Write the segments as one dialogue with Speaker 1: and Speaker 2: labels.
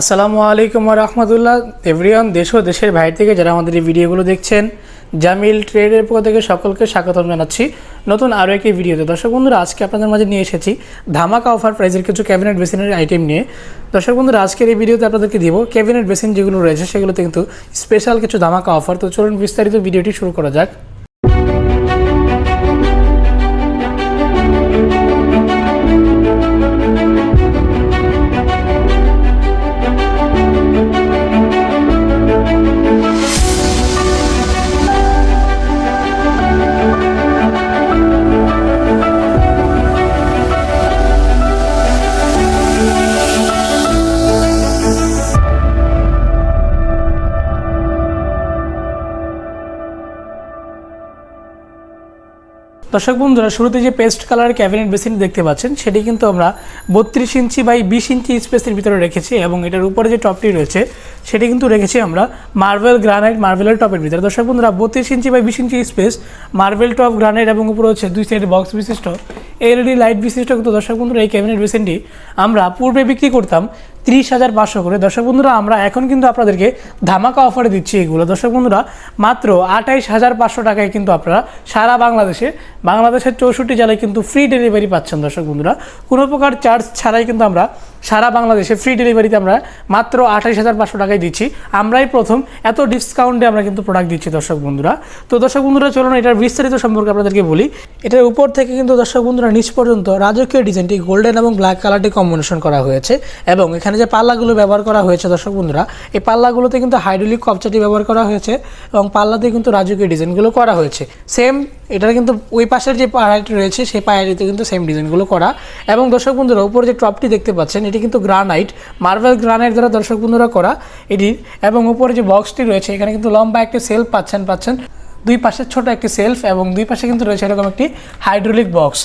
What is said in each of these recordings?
Speaker 1: আসসালামু আলাইকুম রহমতুল্লাহ। এভরিওয়ান দেশ ও দেশের বাইরে থেকে যারা আমাদের এই ভিডিওগুলো দেখছেন, জামিল ট্রেডের পক্ষ থেকে সকলকে স্বাগতম জানাচ্ছি নতুন আরও একটি ভিডিওতে। দর্শক বন্ধুরা, আজকে আপনাদের মাঝে নিয়ে এসেছি ধামাকা অফার প্রাইজের কিছু ক্যাবিনেট বেসিনের আইটেম নিয়ে। দর্শক বন্ধুরা, আজকের এই ভিডিওতে আপনাদেরকে দিব ক্যাবিনেট বেসিন যেগুলো রয়েছে, সেগুলোতে কিন্তু স্পেশাল কিছু ধামাকা অফার। তো চলুন বিস্তারিত ভিডিওটি শুরু করা যাক। দর্শক বন্ধুরা, শুরুতে যে পেস্ট কালার ক্যাবিনেট বেসিন দেখতে পাচ্ছেন, সেটি কিন্তু আমরা বত্রিশ ইঞ্চি বাই বিশ ইঞ্চি স্পেসের ভিতরে রেখেছি এবং এটার উপরে যে টপটি রয়েছে, সেটি কিন্তু রেখেছি আমরা মার্বেল গ্রানাইট মার্বেলের টপের ভিতরে। দর্শক বন্ধুরা, বত্রিশ ইঞ্চি বাই বিশ inch space marble top granite এবং উপরে হচ্ছে দুই সাইড বক্স বিশিষ্ট। এলইডি লাইট বিশিষ্ট কিন্তু দর্শক বন্ধুরা, এই ক্যাবিনেট বেসিনটি আমরা পূর্বে বিক্রি করতাম ত্রিশ হাজার পাঁচশো করে। দর্শক বন্ধুরা, আমরা এখন কিন্তু আপনাদেরকে ধামাকা অফারে দিচ্ছি এগুলো। দর্শক বন্ধুরা, মাত্র আঠাইশ হাজার পাঁচশো টাকায় কিন্তু আপনারা সারা বাংলাদেশে, বাংলাদেশের চৌষট্টি জেলায় কিন্তু ফ্রি ডেলিভারি পাচ্ছেন দর্শক বন্ধুরা। কোনো প্রকার চার্জ ছাড়াই কিন্তু আমরা সারা বাংলাদেশে ফ্রি ডেলিভারিতে আমরা মাত্র আঠাইশ হাজার পাঁচশো টাকায় দিচ্ছি। আমরাই প্রথম এত ডিসকাউন্টে আমরা কিন্তু প্রোডাক্ট দিচ্ছি দর্শক বন্ধুরা। তো দর্শক বন্ধুরা, চলুন এটার বিস্তারিত সম্পর্কে আপনাদেরকে বলি। এটার উপর থেকে কিন্তু দর্শক বন্ধুরা, নিচ পর্যন্ত রাজকীয় ডিজাইনটি গোল্ডেন এবং ব্ল্যাক কালারটি কম্বিনেশন করা হয়েছে এবং এখানে যে পাল্লাগুলো ব্যবহার করা হয়েছে দর্শক বন্ধুরা, এই পাল্লাগুলোতে কিন্তু হাইড্রোলিক কপচাটি ব্যবহার করা হয়েছে এবং পাল্লাতে কিন্তু রাজকীয় ডিজাইনগুলো করা হয়েছে। সেম এটার কিন্তু ওই পাশের যে পাহাড়টি রয়েছে, সেই পাহাড়িতে কিন্তু সেম ডিজাইনগুলো করা। এবং দর্শক বন্ধুরা, উপরে যে টপটি দেখতে পাচ্ছেন, এটি কিন্তু গ্রানাইট মার্বেল গ্রানাইট দ্বারা দর্শক বন্ধুরা করা এটি এবং উপরে যে বক্সটি রয়েছে, এখানে কিন্তু লম্বা একটি সেলফ পাচ্ছেন পাচ্ছেন। দুই পাশে ছোট একটি সেলফ এবং দুই পাশে কিন্তু রয়েছে এরকম একটি হাইড্রোলিক বক্স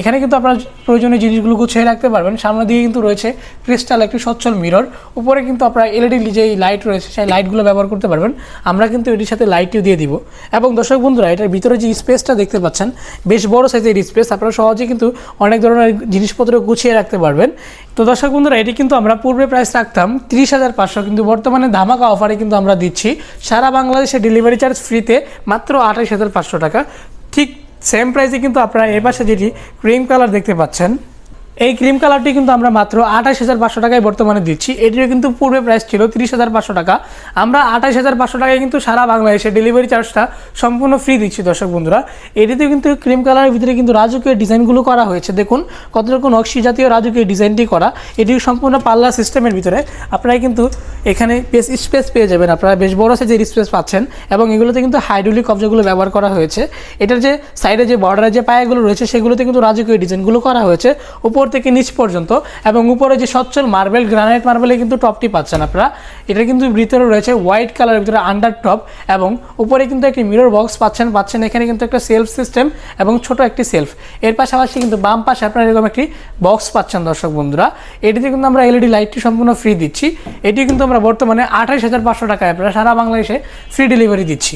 Speaker 1: এখানে কিন্তু আপনার প্রয়োজনীয় জিনিসগুলো গুছিয়ে রাখতে পারবেন। সামনে দিয়ে কিন্তু রয়েছে ক্রিস্টাল, একটি সচ্ছল মিরর। উপরে কিন্তু আপনার এলইডি যে লাইট রয়েছে, সেই লাইটগুলো ব্যবহার করতে পারবেন। আমরা কিন্তু এটির সাথে লাইটটিও দিয়ে দিব। এবং দর্শক বন্ধুরা, এটার ভিতরে যে স্পেসটা দেখতে পাচ্ছেন, বেশ বড় সাইজের স্পেস আপনারা সহজে কিন্তু অনেক ধরনের জিনিসপত্র গুছিয়ে রাখতে পারবেন। তো দর্শক বন্ধুরা, এটি কিন্তু আমরা পূর্বে প্রাইস রাখতাম তিরিশ হাজার পাঁচশো, কিন্তু বর্তমানে ধামাকা অফারে কিন্তু আমরা দিচ্ছি। সারা বাংলাদেশে ডেলিভারি চার্জ ফ্রিতে মাত্র আঠাশ হাজার পাঁচশো টাকা। ঠিক সেম প্রাইসে কিন্তু আপনারা এ পাশে যেটি ক্রিম কালার দেখতে পাচ্ছেন এই ক্রিম কালারটি কিন্তু আমরা মাত্র আঠাশ হাজার পাঁচশো টাকায় বর্তমানে দিচ্ছি। এটিরও কিন্তু পূর্বে প্রাইস ছিল তিরিশ হাজার পাঁচশো টাকা। আমরা আঠাশ হাজার পাঁচশো টাকায় কিন্তু সারা বাংলাদেশে ডেলিভারি চার্জটা সম্পূর্ণ ফ্রি দিচ্ছি দর্শক বন্ধুরা। এটিতে কিন্তু ক্রিম কালারের ভিতরে কিন্তু রাজকীয় ডিজাইনগুলো করা হয়েছে। দেখুন কতটুকু নকশি জাতীয় রাজকীয় ডিজাইনটি করা। এটি সম্পূর্ণ পাল্লা সিস্টেমের ভিতরে। আপনারা কিন্তু এখানে বেশ স্পেস পেয়ে যাবেন। আপনারা বেশ বড় সাইজের স্পেস পাচ্ছেন এবং এগুলোতে কিন্তু হাইড্রোলিক কবজাগুলো ব্যবহার করা হয়েছে। এটার যে সাইডে যে বর্ডারের যে পায়াগুলো রয়েছে, সেগুলোতে কিন্তু রাজকীয় ডিজাইনগুলো করা হয়েছে। উপর থেকে নিচ পর্যন্ত এবং উপরে যে সচ্ছল মার্বেল, গ্রানাইট মার্বেলে কিন্তু টপটি পাচ্ছেন আপনারা। এটা কিন্তু ভিতরে রয়েছে হোয়াইট কালারের ভিতরে আন্ডার টপ এবং উপরে কিন্তু একটি মিরর বক্স পাচ্ছেন পাচ্ছেন এখানে কিন্তু একটা সেলফ সিস্টেম এবং ছোট একটি সেলফ এর পাশাপাশি কিন্তু বাম পাশে আপনারা এরকম একটি বক্স পাচ্ছেন দর্শক বন্ধুরা। এটিতে কিন্তু আমরা এলইডি লাইটটি সম্পূর্ণ ফ্রি দিচ্ছি। এটি কিন্তু আমরা বর্তমানে আঠাশ হাজার পাঁচশো টাকায় আপনারা সারা বাংলাদেশে ফ্রি ডেলিভারি দিচ্ছি।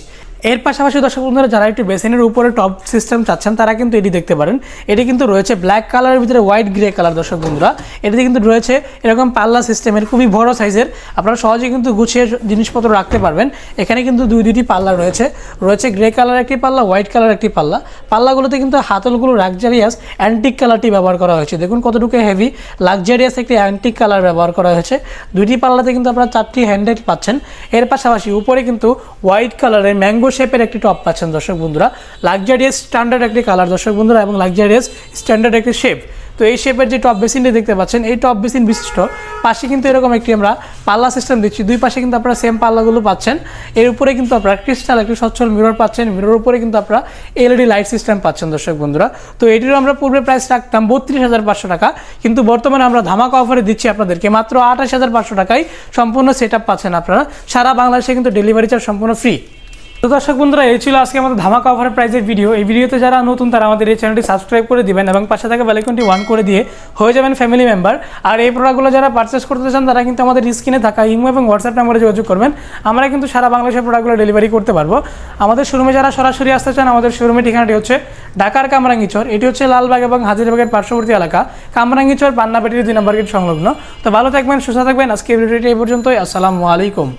Speaker 1: এর পাশাপাশি দর্শক বন্ধুরা, যারা একটু বেসিনের উপরে টপ সিস্টেম চাচ্ছেন, তারা কিন্তু এটি দেখতে পারেন। এটি কিন্তু রয়েছে ব্ল্যাক কালারের ভিতরে হোয়াইট গ্রে কালার দর্শক বন্ধুরা। এটিতে কিন্তু রয়েছে এরকম পাল্লা সিস্টেমের খুবই বড় সাইজের আপনারা সহজে কিন্তু গুছিয়ে জিনিসপত্র রাখতে পারবেন। এখানে কিন্তু দুই, দুইটি পাল্লা রয়েছে। রয়েছে গ্রে কালার একটি পাল্লা হোয়াইট কালার একটি পাল্লা। পাল্লাগুলোতে কিন্তু হাতলগুলো লাক্সারিয়াস অ্যান্টিক কালারটি ব্যবহার করা হয়েছে। দেখুন কতটুকু হেভি লাক্সারিয়াস একটি অ্যান্টিক কালার ব্যবহার করা হয়েছে। দুইটি পাল্লাতে কিন্তু আপনারা চারটি হ্যান্ডেল পাচ্ছেন। এর পাশাপাশি উপরে কিন্তু হোয়াইট কালারের ম্যাঙ্গো শেপের একটি টপ পাচ্ছেন দর্শক বন্ধুরা। লাক্সারিয়াস স্ট্যান্ডার্ড একটি কালার দর্শক বন্ধুরা এবং লাক্সারিয়াস স্ট্যান্ডার্ড একটি শেপ তো এই শেপের যে টপ বেসিনটি দেখতে পাচ্ছেন, এই টপ বেসিন বিশিষ্ট। পাশে কিন্তু এরকম একটি আমরা পাল্লা সিস্টেম দিচ্ছি। দুই পাশে কিন্তু আপনারা সেম পাল্লাগুলো পাচ্ছেন। এর উপরে কিন্তু আপনারা ক্রিস্টাল একটি সচ্ছল মিরর পাচ্ছেন। মিরর উপরে কিন্তু আপনারা এলইডি লাইট সিস্টেম পাচ্ছেন দর্শক বন্ধুরা। তো এটিরও আমরা পূর্বে প্রাইস রাখতাম বত্রিশ হাজার পাঁচশো টাকা। কিন্তু বর্তমানে আমরা ধামাকা অফারে দিচ্ছি আপনাদেরকে মাত্র আঠাশ হাজার পাঁচশো টাকায় সম্পূর্ণ সেট আপ পাচ্ছেন আপনারা। সারা বাংলাদেশে কিন্তু ডেলিভারি চার্জ সম্পূর্ণ ফ্রি তো দর্শক বন্ধুরা, এই ছিল আজকে আমাদের ধামাকা অফার প্রাইজের ভিডিও এই ভিডিওতে যারা নতুন, তারা আমাদের এই চ্যানেলটি সাবস্ক্রাইব করে দিবেন এবং পাশে থাকা বেলাইকনটি ওয়ান করে দিয়ে হয়ে যাবেন ফ্যামিলি মেম্বার আর এই প্রোডাক্টগুলো যারা পারচেস করতে চান, তারা কিন্তু আমাদের স্ক্রিনে থাকা ইমো এবং হোয়াটসঅ্যাপ নাম্বারে যোগাযোগ করবেন। আমরা কিন্তু সারা বাংলাদেশের প্রোডাক্টগুলো ডেলিভারি করতে পারব। আমাদের শোরুমে যারা সরাসরি আসতে চান, আমাদের শোরুমের ঠিকানাটি হচ্ছে ঢাকার কামরাঙ্গিচর। এটি হচ্ছে লালবাগ এবং হাজিরবাগের পার্শ্ববর্তী এলাকা। কামরাঙ্গিচর পান্নাপেটির দুই নম্বর গেট সংলগ্ন। তো ভালো থাকবেন, সুস্থ থাকবেন। আজকে এই পর্যন্তই। আসসালামু আলাইকুম।